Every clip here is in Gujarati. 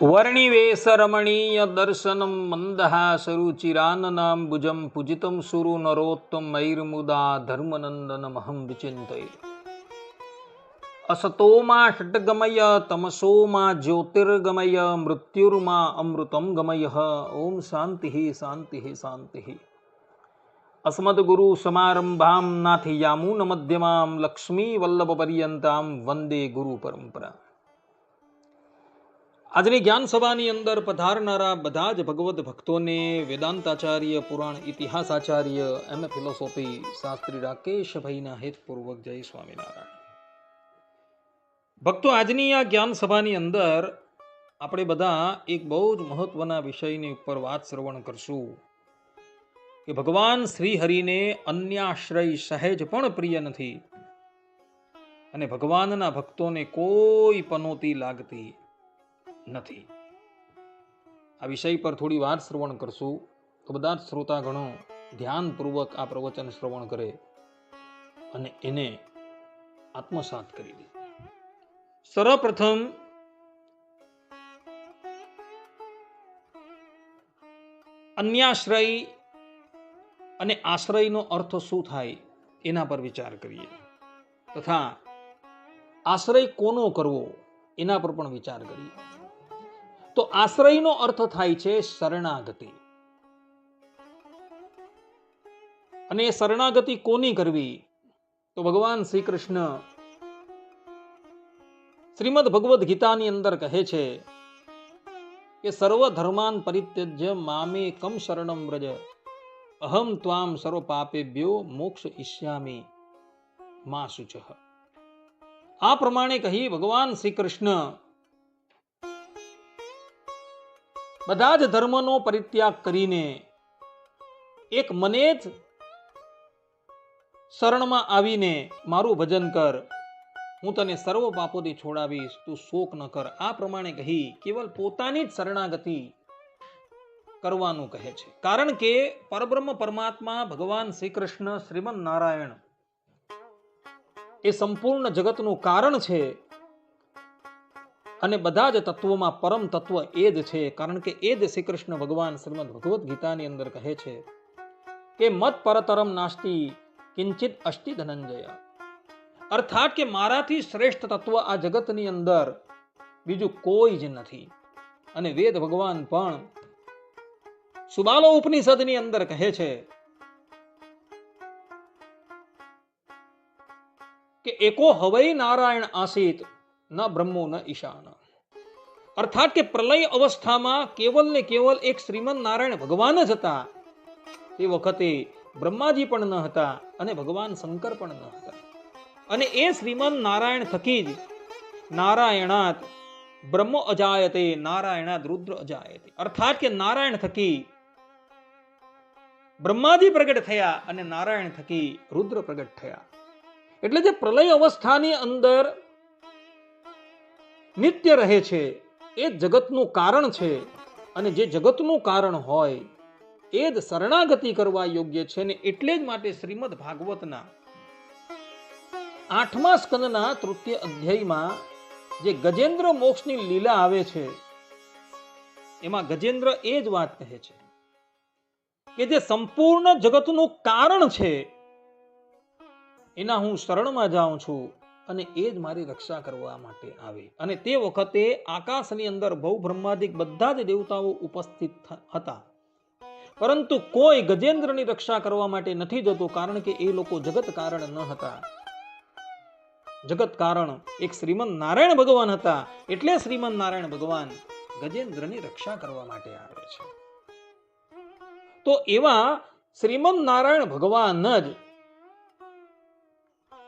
વર્ણિવેશરમણીય દર્શનમ મંદહાસરુચિરાનનામ ભુજમ પૂજિતમ સુરુ નરોત્તમ મૈર્મુદા ધર્મનંદનમહં વિચિંતય અસતોમાં ષટ્ગમય તમસોમાં જ્યોતિર્ગમય મૃત્યુર્મા અમૃતમ ગમય ઓમ શાંતિ શાંતિ શાંતિ અસ્મદગુરુ સમારંભામ નાથી મધ્યમાં મધ્યમામ લક્ષ્મી વલ્લભ પર્યંતામ વંદે ગુરુ પરંપરા આજની જ્ઞાન સભાની અંદર પધારનારા બધા જ ભગવત ભક્તોને વેદાંતાચાર્ય, પુરાણ ઇતિહાસાચાર્ય, એમ. એ. ફિલોસોફી શાસ્ત્રી રાકેશભાઈના હેતપૂર્વક જય સ્વામિનારાયણ. ભક્તો, આજની આ જ્ઞાન સભાની અંદર આપણે બધા એક બહુ જ મહત્વના વિષયની ઉપર વાત શ્રવણ કરશું કે ભગવાન શ્રી હરિને અન્યાશ્રય સહેજ પણ પ્રિય નથી અને ભગવાનના ભક્તોને કોઈ પનોતી લાગતી નથી. આ વિષય પર થોડી વાર શ્રવણ કરશું. તો બધા જ શ્રોતાગણો ધ્યાનપૂર્વક આ પ્રવચન શ્રવણ કરે અને એને આત્મસાત કરી દે. સર્વપ્રથમ અન્યાશ્રય અને આશ્રયનો અર્થ શું થાય એના પર વિચાર કરીએ. તથા આશ્રય કોનો કરવો એના પર પણ વિચાર કરીએ. તો આશ્રયનો અર્થ થાય છે શરણાગતિ. અને એ શરણાગતિ કોની કરવી? તો ભગવાન શ્રી કૃષ્ણ શ્રીમદ ભગવદ્ ગીતાની અંદર કહે છે કે સર્વ ધર્માન પરિત્યજ્ય મામે કમ શરણમ વ્રજ. અહમ ત્વામ સર્વ પાપેભ્યો મોક્ષ ઈષ્યામી મા શુચ. આ પ્રમાણે કહી ભગવાન શ્રી કૃષ્ણ બધા જ ધર્મનો પરિત્યાગ કરીને એક મને જ શરણમાં આવીને મારું ભજન કર. હું તને સર્વ પાપોથી છોડાવીશ. તું શોક ન કર. આ પ્રમાણે કહી કેવલ પોતાની જ શરણાગતિ કરવાનું કહે છે. કારણ કે પરબ્રહ્મ પરમાત્મા ભગવાન શ્રી કૃષ્ણ શ્રીમદ નારાયણ એ સંપૂર્ણ જગતનું કારણ છે અને બધા જ તત્વોમાં પરમ તત્વ એ જ છે, કારણ કે એ જ શ્રી કૃષ્ણ ભગવાન શ્રીમદ ભગવદ્ ગીતાની અંદર કહે છે કે, મત પરતરમ નાસ્તી, કિંચિત અષ્ટિ ધનંજય. અર્થાત કે મારાથી શ્રેષ્ઠ તત્વ આ જગતની અંદર બીજું કોઈ જ નથી. અને વેદ ભગવાન પણ સુબાલો ઉપનિષદની અંદર કહે છે કે, એકો હવૈ નારાયણ આસિત ન બ્રહ્મો ન ઈશાન. અર્થાત કે પ્રલય અવસ્થામાં કેવલ ને કેવલ એક શ્રીમદ નારાયણ ભગવાન જ હતા. તે વખતે બ્રહ્માજી પણ ન હતા અને ભગવાન શંકર પણ ન હતા. અને એ શ્રીમદ નારાયણ થકી જ નારાયણાત બ્રહ્મ અજાયતે, નારાયણાત રુદ્ર અજાયતે. અર્થાત કે નારાયણ થકી બ્રહ્માજી પ્રગટ થયા અને નારાયણ થકી રુદ્ર પ્રગટ થયા. એટલે જે પ્રલય અવસ્થાની અંદર નિત્ય રહે છે, એ જગતનું કારણ છે અને જે જગતનું કારણ હોય, એ જ શરણાગતિ કરવા યોગ્ય છે ને એટલે જ માટે શ્રીમદ ભાગવતના આઠમા સ્કંદના તૃતીય અધ્યાયમાં જે ગજેન્દ્ર મોક્ષની લીલા આવે છે, એમાં ગજેન્દ્ર એ જ વાત કહે છે કે જે સંપૂર્ણ જગતનું કારણ છે, એના હું શરણમાં જાઉં છું. અને એ જ મારી રક્ષા કરવા માટે આવે. અને તે વખતે આકાશની અંદર બહુ બ્રહ્માદિક બધા જ દેવતાઓ ઉપસ્થિત હતા. પરંતુ કોઈ ગજેન્દ્રની રક્ષા કરવા માટે નથી જતો કારણ કે એ લોકો જગત કારણ ન હતા. જગત કારણ એક શ્રીમદ નારાયણ ભગવાન હતા. એટલે શ્રીમદ નારાયણ ભગવાન ગજેન્દ્રની રક્ષા કરવા માટે આવે છે. તો એવા શ્રીમદ નારાયણ ભગવાન જ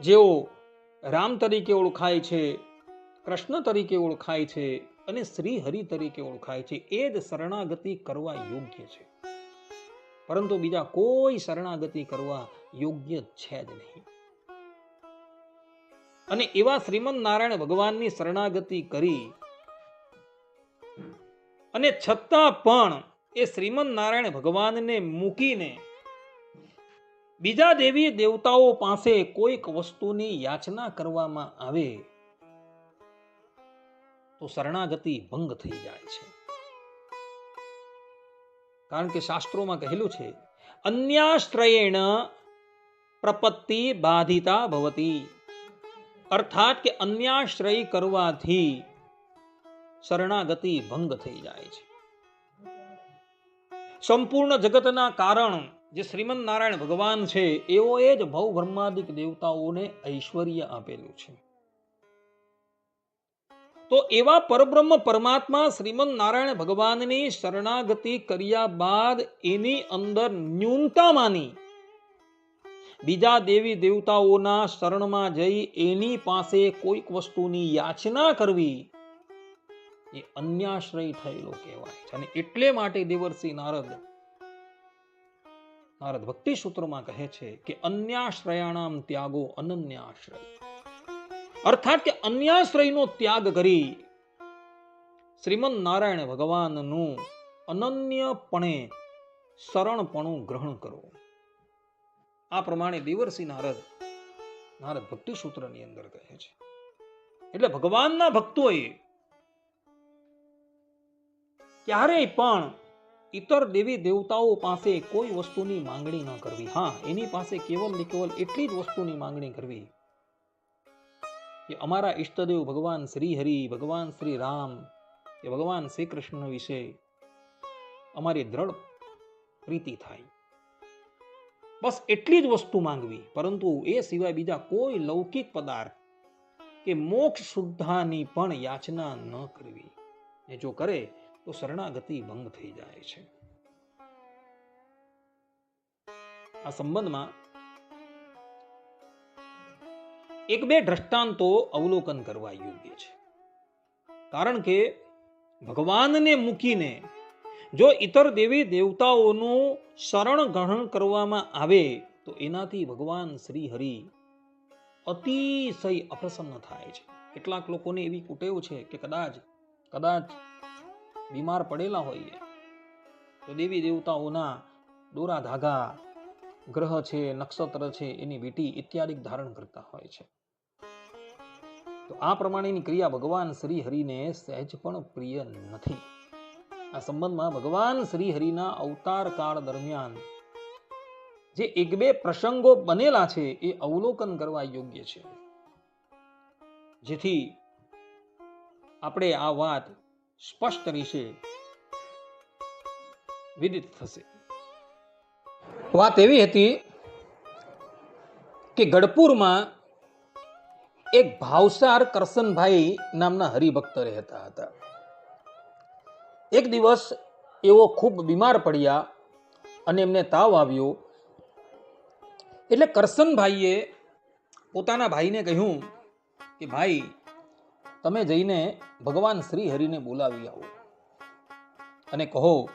જેઓ રામ તરીકે ઓળખાય છે, કૃષ્ણ તરીકે ઓળખાય છે અને શ્રી હરિ તરીકે ઓળખાય છે. એ જ શરણાગતિ કરવા યોગ્ય છે. પરંતુ બીજા કોઈ શરણાગતિ કરવા યોગ્ય છે જ નહીં. અને એવા શ્રીમદ નારાયણ ભગવાનની શરણાગતિ કરી અને છતાં પણ એ શ્રીમદ નારાયણ ભગવાનને મૂકીને બીજા દેવી દેવતાઓ પાસે કોઈક વસ્તુની યાચના કરવામાં આવે તો શરણાગતિ ભંગ થઈ જાય છે. કારણ કે શાસ્ત્રોમાં કહેલું છે, અન્યાશ્રયેણ પ્રપત્તિ બાધિતા ભવતી. અર્થાત કે અન્યાશ્રય કરવાથી શરણાગતિ ભંગ થઈ જાય છે. સંપૂર્ણ જગતના કારણ જે શ્રીમદ નારાયણ ભગવાન છે, એઓએ જ ભવ બ્રહ્માદિક દેવતાઓને ઐશ્વર્ય આપેલું છે. તો એવા પરબ્રહ્મ પરમાત્મા શ્રીમદ નારાયણ ભગવાનની શરણાગતિ કર્યા બાદ એની અંદર ન્યૂનતા માની બીજા દેવી દેવતાઓના શરણમાં જઈ એની પાસે કોઈક વસ્તુની યાચના કરવી એ અન્યાશ્રય થયેલો કહેવાય છે. અને એટલે માટે દેવર્ષિ નારદ નારદ ભક્તિ સૂત્રમાં કહે છે કે અન્યાશ્રયાણામ ત્યાગો અનન્યાશ્રય. અર્થાત કે અન્યાશ્રયનો ત્યાગ કરી શ્રીમદ નારાયણ ભગવાનનું અનન્યપણે શરણપણું ગ્રહણ કરવું આ પ્રમાણે દેવરસિંહ નારદ નારદ ભક્તિ સૂત્રની અંદર કહે છે. એટલે ભગવાનના ભક્તોએ ક્યારેય પણ ઇતર દેવી દેવતાઓ પાસે કોઈ વસ્તુની માંગણી ન કરવી. હા, એની પાસે કેવલ ને કેવલ એટલી જ વસ્તુની માંગણી કરવી કે અમારા ઈષ્ટદેવ ભગવાન શ્રી હરિ, ભગવાન શ્રી રામ, કે ભગવાન શ્રી કૃષ્ણ વિશે અમારી દ્રઢ પ્રીતિ થાય. બસ એટલી જ વસ્તુ માંગવી. પરંતુ એ સિવાય બીજા કોઈ લૌકિક પદાર્થ કે મોક્ષ શુદ્ધાની પણ યાચના ન કરવી. એ જો કરે તો શરણાગતિ ભંગ થઈ જાય છે. આ સંબંધમાં એક બે દ્રષ્ટાંતો અવલોકન કરવા યોગ્ય છે. કારણ કે ભગવાનને મૂકીને જો ઇતર દેવી દેવતાઓનું શરણ ગ્રહણ કરવામાં આવે તો એનાથી ભગવાન શ્રી હરિ અતિશય અપ્રસન્ન થાય છે. કેટલાક લોકોને એવી કુટેવ છે કે કદાચ કદાચ બીમાર પડેલા હોઈએ. તો દેવી દેવતાઓના દોરા ધાગા, ગ્રહ છે, નક્ષત્ર છે, એની વીટી ઇત્યાદિ ધારણ કરતા હોય છે. તો આ પ્રમાણેની ક્રિયા ભગવાન શ્રી સહેજ પણ પ્રિય નથી. આ સંબંધમાં ભગવાન શ્રી હરિના અવતાર કાળ દરમિયાન જે એક બે પ્રસંગો બનેલા છે, એ અવલોકન કરવા યોગ્ય છે. જેથી આપણે આ વાત સ્પષ્ટ વિશે વિદિત થશે. વાત એવી હતી કે ગઢપુરમાં એક ભાવસાર કરસનભાઈ નામના હરિભક્ત રહેતા હતા. એક દિવસ એવો ખૂબ બીમાર પડ્યા અને એમને તાવ આવ્યો. એટલે કરશનભાઈએ પોતાના ભાઈને કહ્યું કે, ભાઈ તમે જઈને ભગવાન શ્રી હરિને બોલાવી આવો. અને કહો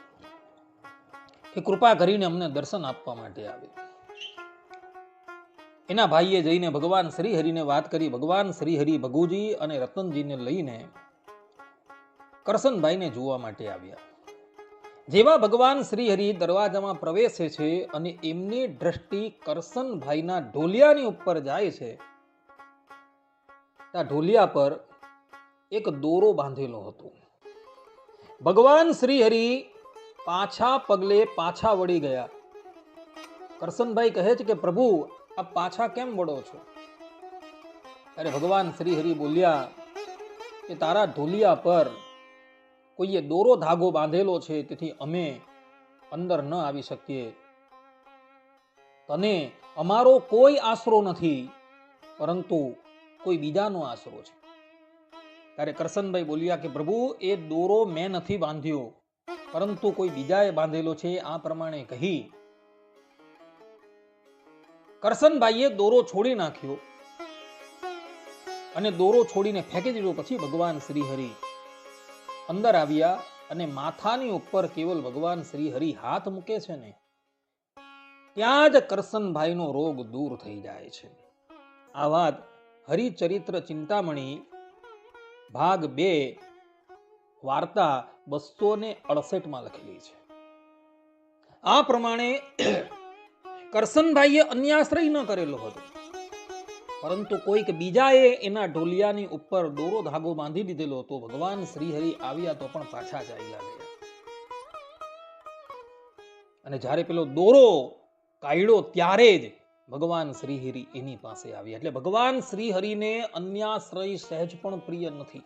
કે કૃપા કરીને અમને દર્શન આપવા માટે આવે. એના ભાઈએ જઈને ભગવાન શ્રી હરિને વાત કરી. ભગવાન શ્રી હરિ ભગુજી અને રતનજીને લઈને કરસનભાઈને જોવા માટે આવ્યા. જેવા ભગવાન શ્રી હરિ દરવાજામાં પ્રવેશે છે અને એમની દ્રષ્ટિ કરસનભાઈના ઢોલિયાની ઉપર જાય છે આ ઢોલિયા પર એક દોરો બાંધેલો હતો. ભગવાન શ્રી હરિ પાછા પગલે પાછા વળી ગયા. કરસનભાઈ કહે છે કે, પ્રભુ આ પાછા કેમ વળો છો? અરે ભગવાન શ્રી હરિ બોલ્યા કે, તારા ઢોલિયા પર કોઈએ દોરો ધાગો બાંધેલો છે, તેથી અમે અંદર ન આવી શકીએ. તને અમારો કોઈ આશરો નથી, પરંતુ કોઈ બીજાનો આશરો છે. ત્યારે કરસનભાઈ બોલ્યા કે, પ્રભુ, એ દોરો મેં નથી બાંધ્યો, પરંતુ કોઈ બીજાએ બાંધેલો છે, આ પ્રમાણે કહી. કરસનભાઈએ દોરો છોડી નાખ્યો અને દોરો છોડીને ફેંકી દીધો. પછી ભગવાન શ્રી અંદર આવ્યા અને માથાની ઉપર કેવલ ભગવાન શ્રી હરિ હાથ મૂકે છે ને, ત્યાં જ કરસનભાઈનો રોગ દૂર થઈ જાય છે. આ વાત હરિચરિત્ર ચિંતામણી ભાગ બે, વાર્તા બસો ને અડસઠમાં લખેલી છે. આ પ્રમાણે કરસનભાઈએ અન્યાશ્રય ન કરેલો હતો. પરંતુ કોઈક બીજાએ એના ઢોલિયાની ઉપર દોરો ધાગો બાંધી દીધેલો તો ભગવાન શ્રીહરિ આવ્યા તો પણ પાછા ચાલ્યા ગયા. અને જ્યારે પેલો દોરો કાયડો ત્યારે જ ભગવાન શ્રીહરિ એની પાસે આવ્યા એટલે ભગવાન શ્રીહરિને અન્યાશ્રય સહેજ પણ પ્રિય નથી.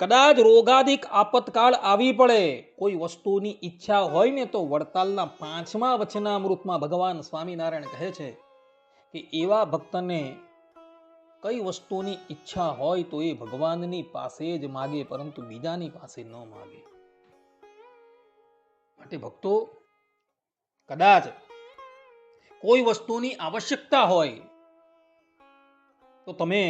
કદાચ રોગાધિક આપતકાળ આવી પડે, કોઈ વસ્તુની ઈચ્છા હોય ને તો વડતાલના પાંચમા વચનામૃતમાં ભગવાન સ્વામિનારાયણ કહે છે કે એવા ભક્તને કઈ વસ્તુની ઈચ્છા હોય તો એ ભગવાનની પાસે જ માગે, પરંતુ બીજાની પાસે ન માગે. માટે ભક્તો, કદાચ કોઈ વસ્તુની આવશ્યકતા હોય, તો તમે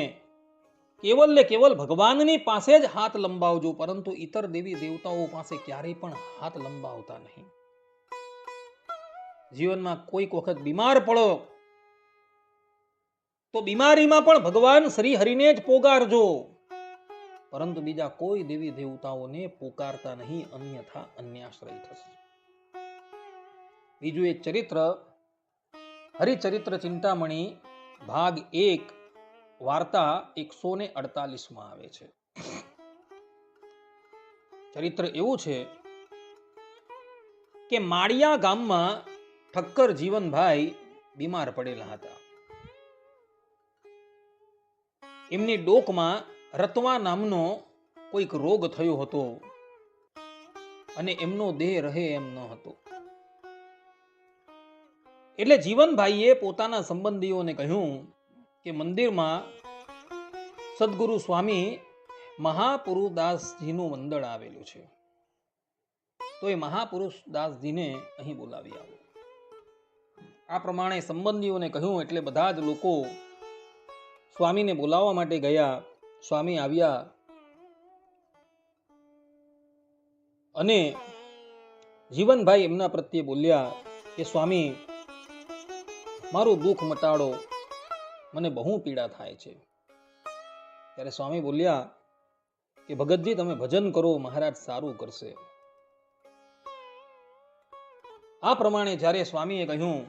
કેવલ ને કેવલ ભગવાનની પાસે જ હાથ લંબાવજો, પરંતુ ઇતર દેવી દેવતાઓ પાસે ક્યારેય પણ હાથ લંબાવતા નહીં. જીવનમાં કોઈક વખત બીમાર પડો, તો બીમારીમાં પણ ભગવાન શ્રી હરિને જ પોકારજો પરંતુ બીજા કોઈ દેવી દેવતાઓને પોકારતા નહીં, અન્યથા અન્યાશ્રય થશે. બીજું એક ચરિત્ર હરિચરિત્ર ચિંતામણી ભાગ એક, વાર્તા એકસો ને અડતાલીસમાં આવે છે. ચરિત્ર એવું છે કે માળિયા ગામમાં ઠક્કર જીવનભાઈ બીમાર પડેલા હતા. એમની ડોકમાં રતવા નામનો કોઈક રોગ થયો હતો અને એમનો દેહ રહે એમ ન હતો. એટલે જીવનભાઈએ પોતાના સંબંધીઓને કહ્યું કે મંદિરમાં સદગુરુ સ્વામી મહાપુરુદાસજીનું મંદળ આવેલું છે. તો એ મહાપુરુષ દાસજીને અહીં બોલાવી આવો. આ પ્રમાણે સંબંધીઓને કહ્યું એટલે બધા જ લોકો સ્વામીને બોલાવવા માટે ગયા. સ્વામી આવ્યા અને જીવનભાઈ એમના પ્રત્યે બોલ્યા કે સ્વામી મારું દુઃખ મટાડો. મને બહુ પીડા થાય છે. ત્યારે સ્વામી બોલ્યા કે, ભગતજી, તમે ભજન કરો, મહારાજ સારું કરશે. આ પ્રમાણે જ્યારે સ્વામીએ કહ્યું,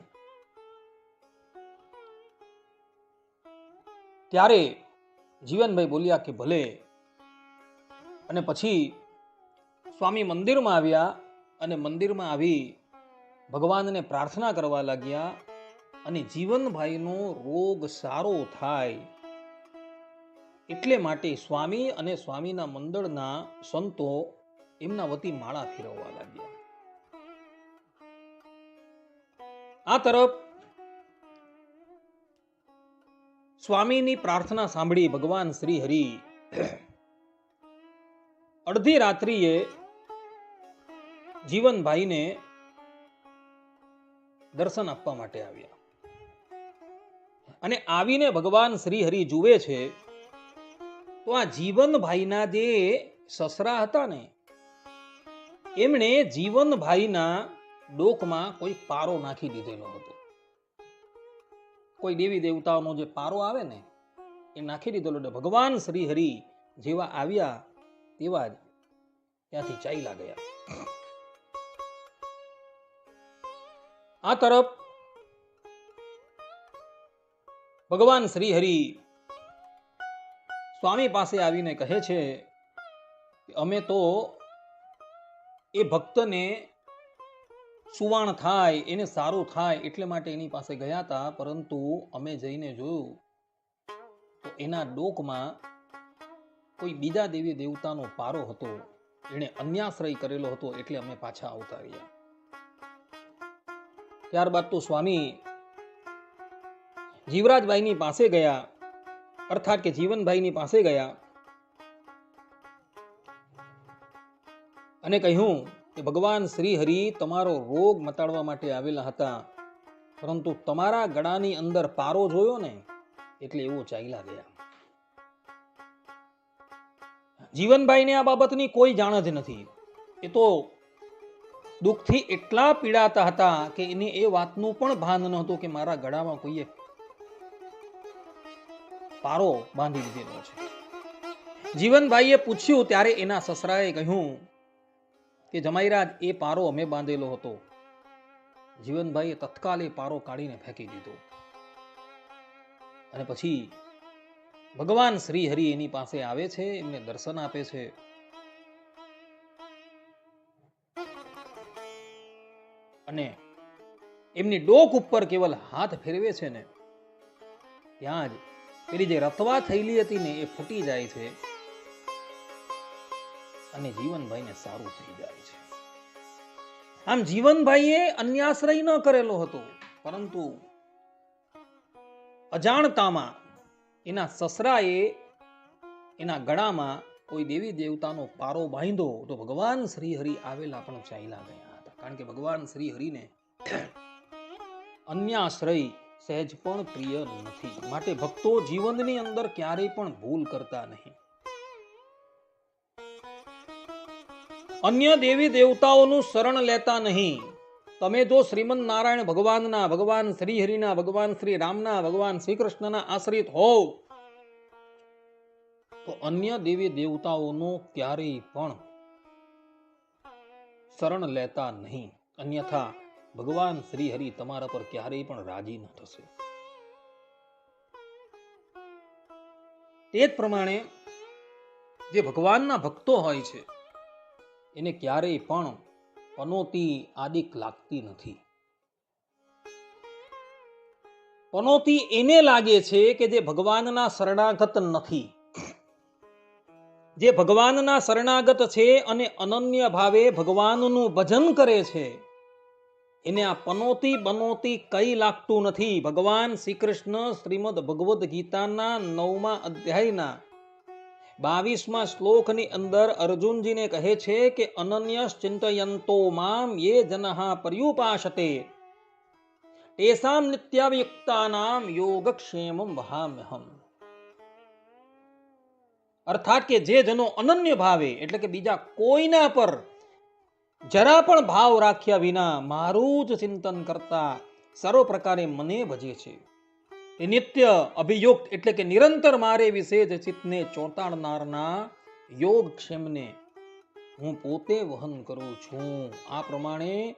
ત્યારે જીવનભાઈ બોલ્યા કે, ભલે. અને પછી સ્વામી મંદિરમાં આવ્યા અને મંદિરમાં આવી ભગવાનને પ્રાર્થના કરવા લાગ્યા અને જીવનભાઈનો રોગ સારો થાય એટલે માટે સ્વામી અને સ્વામીના મંડળના સંતો એમના વતી માળા ફેરવવા લાગ્યા. આ તરફ સ્વામીની પ્રાર્થના સાંભળી ભગવાન શ્રી હરિ અડધી રાત્રિએ જીવનભાઈને દર્શન આપવા માટે આવ્યા. અને આવીને ભગવાન શ્રી હરિ જુએ છે, તો આ જીવનભાઈના જે સસરા હતા ને, એમણે જીવનભાઈના ડોકમાં કોઈ પારો નાખી દીધેલો હતો. કોઈ દેવી દેવતાઓનો જે પારો આવે ને, એ નાખી દીધેલો એટલે ભગવાન શ્રી હરિ જેવા આવ્યા તેવા જ ત્યાંથી ચાલ્યા ગયા. આ તરફ ભગવાન શ્રી હરિ સ્વામી પાસે આવીને કહે છે અમે તો એ ભક્તને સુવાણ થાય, એને સારું થાય એટલે માટે એની પાસે ગયા હતા, પરંતુ અમે જઈને જોયું તો એના ડોકમાં કોઈ બીજા દેવી દેવતાનો પારો હતો. એણે અન્યાશ્રય કરેલો હતો એટલે અમે પાછા આવતા રહ્યા. ત્યારબાદ તો સ્વામી જીવરાજભાઈની પાસે ગયા. અર્થાત કે જીવનભાઈની પાસે ગયા. અને કહ્યું કે, ભગવાન શ્રી હરિ તમારો રોગ મટાડવા માટે આવેલા હતા. પરંતુ તમારા ગળાની અંદર પારો જોયો ને, એટલે એવો ચાલ્યા ગયા. જીવનભાઈને આ બાબતની કોઈ જાણ જ નથી. એ તો દુઃખથી એટલા પીડાતા હતા કે એને એ વાતનું પણ ભાન નહોતું કે મારા ગળામાં કોઈએ પારો બાંધી દીધેલો છે. જીવનભાઈએ પૂછ્યું ત્યારે એના સસરાએ કહ્યું કે, જમાઈરાજ, એ પારો અમે બાંધેલો હતો. જીવનભાઈએ તત્કાલ એ પારો કાઢીને ફેંકી દીધો. અને પછી ભગવાન શ્રી હરિ એની પાસે આવે છે, એમને દર્શન આપે છે. અને એમની ડોક ઉપર કેવલ હાથ ફેરવે છે ને, ત્યાં જ પેલી જે રતવા થયેલી હતી ને એ ફૂટી જાય છે અને જીવનભાઈને સારું થઈ જાય છે. આમ જીવનભાઈએ અન્યાશ્રય ન કરેલો હતો, પરંતુ અજાણતામાં એના સસરાએ એના ગળામાં કોઈ દેવી દેવતાનો પારો બાંધ્યો તો ભગવાન શ્રી હરિ આવેલા પણ ચાલ્યા ગયા હતા. કારણ કે ભગવાન શ્રી હરિને અન્યાશ્રય સહેજ પણ પ્રિય નથી. માટે ભક્તો જીવનની અંદર ક્યારેય પણ ભૂલ કરતા નહીં. અન્ય દેવી દેવતાઓનું શરણ લેતા નહીં. તમે જો શ્રીમદ નારાયણ ભગવાનના, ભગવાન શ્રી હરિના ભગવાન શ્રી રામના ભગવાન શ્રી કૃષ્ણના આશ્રિત હોવ, તો અન્ય દેવી દેવતાઓનું ક્યારેય પણ શરણ લેતા નહીં. અન્યથા ભગવાન શ્રી તમારા પર ક્યારેય પણ રાજી ન થશે. તે જ પ્રમાણે જે ભગવાનના ભક્તો હોય છે, એને ક્યારેય પણ પનોતી આદિક લાગતી નથી. પનોતી એને લાગે છે કે જે ભગવાનના શરણાગત નથી. જે ભગવાનના શરણાગત છે અને અનન્ય ભાવે ભગવાનનું ભજન કરે છે એને આ પનોતી બનોતી કઈ લાગતું નથી? ભગવાન શ્રી કૃષ્ણ શ્રીમદ ભગવદ્ ગીતાના નવમા અધ્યાયના બાવીસમાં શ્લોકની અંદર અર્જુનજીને કહે છે કે અનન્ય ચિંતયંતો મામ યે જનહા પર્યુપાશતે તેસામ નિત્યાવયુક્તાનામ યોગક્ષેમમ વહામ્યહમ. અર્થાત કે જે જનો અનન્ય ભાવે, એટલે કે બીજા કોઈના પર જરા પણ ભાવ રાખ્યા વિના મારું જ ચિંતન કરતા સર્વ પ્રકારે મને ભજે છે. એ નિત્ય અભિયુક્ત એટલે કે નિરંતર મારે વિશે જ ચિત્તને ચોંટાડનારના યોગક્ષેમને હું પોતે વહન કરું છું. આ પ્રમાણે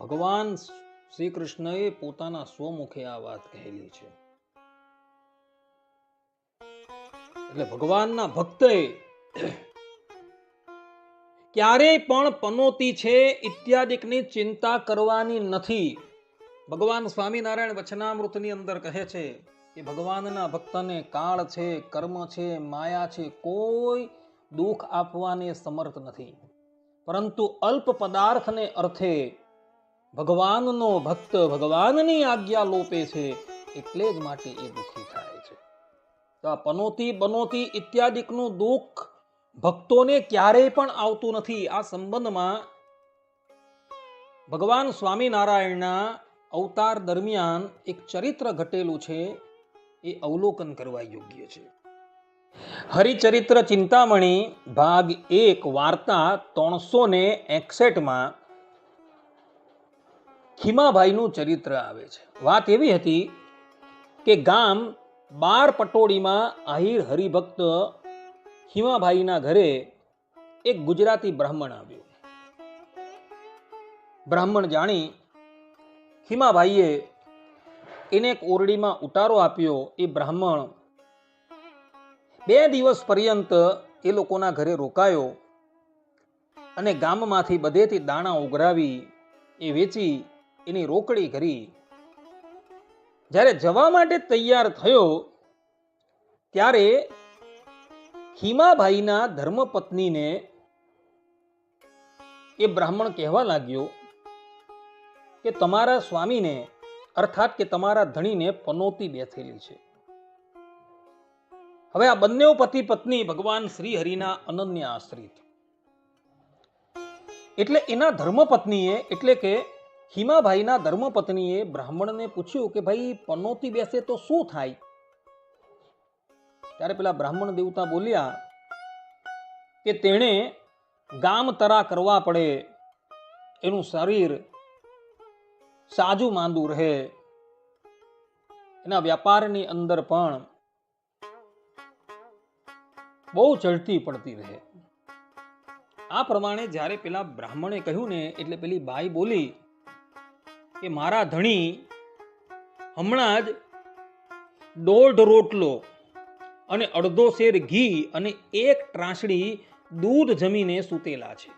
ભગવાન શ્રી કૃષ્ણએ પોતાના સ્વમુખે આ વાત કહેલી છે. એટલે ભગવાનના ભક્તે ક્યારેય પણ પનોતી છે ઇત્યાદિકની ચિંતા કરવાની નથી. ભગવાન સ્વામિનારાયણ વચનામૃતની અંદર કહે છે કે ભગવાનના ભક્તને કાળ છે, કર્મ છે, માયા છે, કોઈ દુઃખ આપવાને સમર્થ નથી. પરંતુ અલ્પ પદાર્થને અર્થે ભગવાનનો ભક્ત ભગવાનની આજ્ઞા લોપે છે એટલે જ માટે એ દુઃખી થાય છે. તો આ પનોતી, બનોતી ઇત્યાદિકનું દુઃખ ભક્તોને ક્યારેય પણ આવતું નથી. આ સંબંધમાં ભગવાન સ્વામિનારાયણના અવતાર દરમિયાન એક ચરિત્ર ઘટેલું છે. એ અવલોકન કરવા યોગ્ય છે. હરિચરિત્ર ચિંતામણી ભાગ એક, વાર્તા ત્રણસો ને એકસઠમાં ખીમાભાઈનું ચરિત્ર આવે છે. વાત એવી હતી કે ગામ બાર પટોળીમાં આહિર હરિભક્ત ખીમાભાઈના ઘરે એક ગુજરાતી બ્રાહ્મણ આવ્યો. બ્રાહ્મણ જાણી હિમાભાઈએ એને એક ઓરડીમાં ઉતારો આપ્યો. એ બ્રાહ્મણ બે દિવસ પર્યંત એ લોકોના ઘરે રોકાયો અને ગામમાંથી બધેથી દાણા ઉઘરાવી એ વેચી એની રોકડી કરી. જ્યારે જવા માટે તૈયાર થયો, ત્યારે ખીમાભાઈના ધર્મપત્નીને એ બ્રાહ્મણ કહેવા લાગ્યો કે તમારા સ્વામીને, અર્થાત કે તમારા ધણીને પનોતી બેઠેલી છે. હવે આ બંને પતિ પત્ની ભગવાન શ્રી હરિના અનન્ય આશ્રિત. એટલે એના ધર્મપત્નીએ, એટલે કે હિમાભાઈના ધર્મપત્નીએ બ્રાહ્મણને પૂછ્યું કે ભાઈ, પનોતી બેસે તો શું થાય? ત્યારે પેલા બ્રાહ્મણ દેવતા બોલ્યા કે તેણે ગામ તરા કરવા પડે. એનું શરીર સાજુ માંદું રહે. એના વ્યાપારની અંદર પણ બહુ ચડતી પડતી રહે. આ પ્રમાણે જ્યારે પેલા બ્રાહ્મણે કહ્યું ને, એટલે પેલી બાઈ બોલી કે, મારા ધણી, હમણાં જ દોઢ રોટલો અને અડધો શેર ઘી અને એક ત્રાસડી દૂધ જમીને સૂતેલા છે.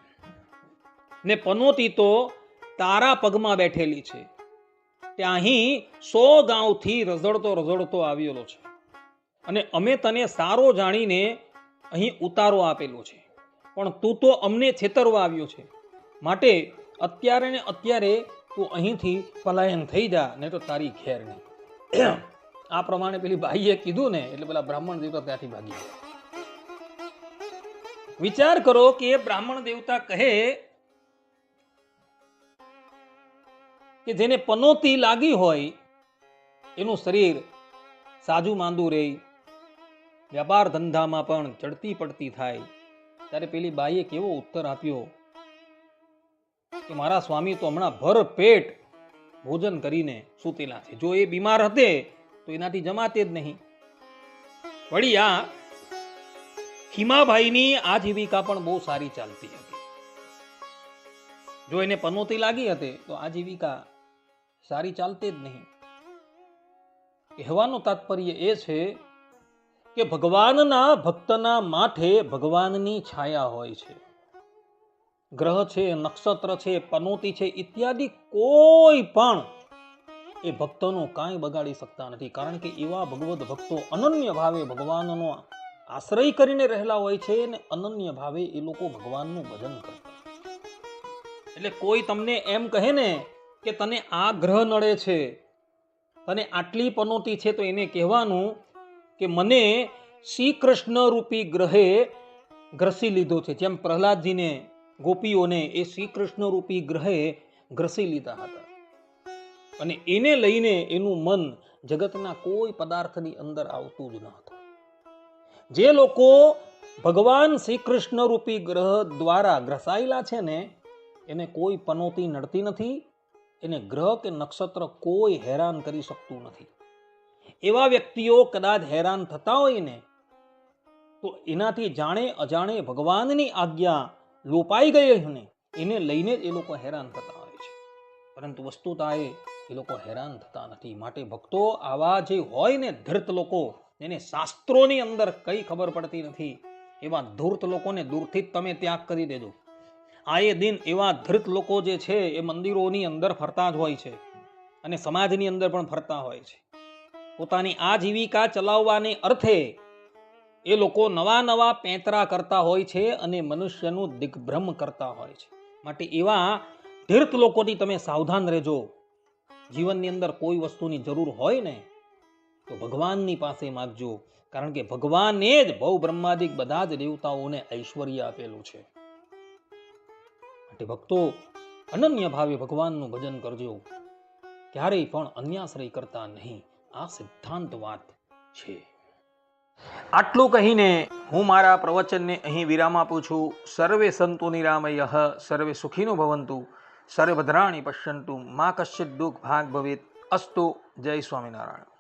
ને પનોતી તો તારા પગમાં બેઠેલી છે. ત્યાંથી સો ગાંવથી રઝળતો રઝળતો આવેલો છે. અને અમે તને સારો જાણીને અહીં ઉતારો આપેલો છે. પણ તું તો અમને છેતરવા આવ્યો છે. માટે અત્યારે ને અત્યારે તું અહીંથી પલાયન થઈ જા નહીં તો તારી ખેર નહીં. આ પ્રમાણે પેલી ભાઈએ કીધું ને, એટલે પેલા બ્રાહ્મણ દેવતા ત્યાંથી ભાગી વિચાર કરો કે બ્રાહ્મણ દેવતા કહે કે જેને પનોતી લાગી હોય, એનું શરીર સાજુ માંદું રહે વ્યાપાર ધંધામાં પણ ચડતી પડતી થાય. ત્યારે પેલી બાઈએ કેવો ઉત્તર આપ્યો કે મારા સ્વામી તો હમણાં ભર પેટ ભોજન કરીને સૂતેલા છે. જો એ બીમાર હતે તો એનાથી જમાતે જ નહીં. વળી આ ખીમાભાઈની આજીવિકા પણ બહુ સારી ચાલતી હતી. જો એને પનોતી લાગી હતી, તો આજીવિકા સારી ચાલતી જ નહીં. કહેવાનું તાત્પર્ય એ છે કે ભગવાનના ભક્તના માથે ભગવાનની છાયા હોય છે. ગ્રહ છે, નક્ષત્ર છે, પનોતી છે, ઇત્યાદિ કોઈ પણ એ ભક્તોનું કાંઈ બગાડી શકતા નથી. કારણ કે એવા ભગવત ભક્તો અનન્ય ભાવે ભગવાનનો આશ્રય કરીને રહેલા હોય છે અને અનન્ય ભાવે એ લોકો ભગવાનનું ભજન કરતા એટલે કોઈ તમને એમ કહે ને કે તને આ ગ્રહ નડે છે, તને આટલી પનોતી છે તો એને કહેવાનું કે મને શ્રી કૃષ્ણ રૂપી ગ્રહે ગ્રસી લીધો છે. જેમ પ્રહલાદજીને ગોપીઓને એ શ્રી કૃષ્ણ રૂપી ગ્રહે ગ્રસી લીધા હતા. અને એને લઈને એનું મન જગતના કોઈ પદાર્થની અંદર આવતું જ ન હતું. જે લોકો ભગવાન શ્રી કૃષ્ણ રૂપી ગ્રહ દ્વારા ગ્રસાયેલા છે ને, એને કોઈ પનોતી નડતી નથી, એને ગ્રહ કે નક્ષત્ર કોઈ હેરાન કરી શકતું નથી. એવા વ્યક્તિઓ કદાચ હેરાન થતા હોય ને, તો એનાથી જાણે અજાણે ભગવાનની આજ્ઞા લોપાઈ ગઈ ને, એને લઈને જ એ લોકો હેરાન થતા હોય છે. પરંતુ વસ્તુતા એ એ લોકો હેરાન થતા નથી. માટે ભક્તો આવા જે હોય ને ધૃત લોકો, એને શાસ્ત્રોની અંદર કઈ ખબર પડતી નથી. એવા ધૂર્ત લોકોને દૂરથી જ તમે ત્યાગ કરી દેજો. આ એ દિન એવા ધૃત લોકો જે છે, એ મંદિરોની અંદર ફરતા જ હોય છે અને સમાજની અંદર પણ ફરતા હોય છે. પોતાની આજીવિકા ચલાવવાને અર્થે એ લોકો નવા નવા પેંતરા કરતા હોય છે અને મનુષ્યનું દિગ્ભ્રમ કરતા હોય છે. માટે એવા ધીર્થ લોકોથી તમે સાવધાન રહેજો. જીવનની અંદર કોઈ વસ્તુની જરૂર હોય ને, તો ભગવાનની પાસે માગજો. કારણ કે ભગવાને જ બહુ બ્રહ્માદિક બધા જ દેવતાઓને ઐશ્વર્ય આપેલું છે. ભક્તો, અનન્ય ભાવે ભગવાનનું ભજન કરજો. ક્યારેય પણ અન્યાશ્રય કરતા નહીં. આ સિદ્ધાંત વાત છે. આટલું કહીને હું મારા પ્રવચનને અહીં વિરામ આપું છું. સર્વે સંતો નિરામય, સર્વે સુખીનો ભવંતુ. સર્વે ભદ્રાણી પશ્યંતુ મા કશ્ચિત દુઃખ ભાગ ભવેત અસ્તુ જય સ્વામિનારાયણ.